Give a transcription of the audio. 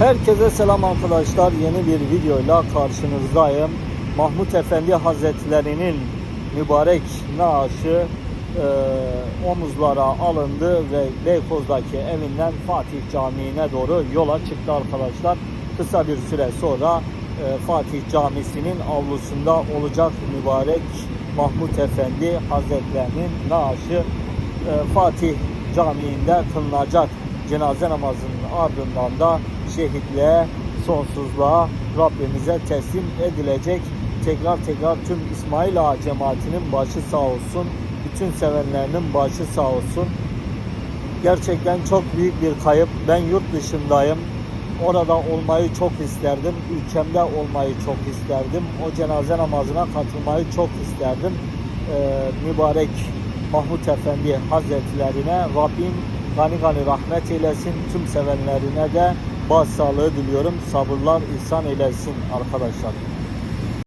Herkese selam arkadaşlar. Yeni bir videoyla karşınızdayım. Mahmut Efendi Hazretlerinin mübarek naaşı e, omuzlara alındı ve Beykoz'daki evinden Fatih Camii'ne doğru yola çıktı arkadaşlar. Kısa bir süre sonra e, Fatih Camisi'nin avlusunda olacak mübarek Mahmut Efendi Hazretlerinin naaşı e, Fatih Camii'nde kılınacak cenaze namazının ardından da şehitliğe, sonsuzluğa Rabbimize teslim edilecek. Tekrar tekrar tüm İsmail Ağa cemaatinin başı sağ olsun. Bütün sevenlerinin başı sağ olsun. Gerçekten çok büyük bir kayıp. Ben yurt dışındayım. Orada olmayı çok isterdim. Ülkemde olmayı çok isterdim. O cenaze namazına katılmayı çok isterdim. Ee, mübarek Mahmut Efendi Hazretlerine Rabbim gani gani rahmet eylesin. Tüm sevenlerine de başsağlığı diliyorum. Sabırlar ihsan eylesin arkadaşlar.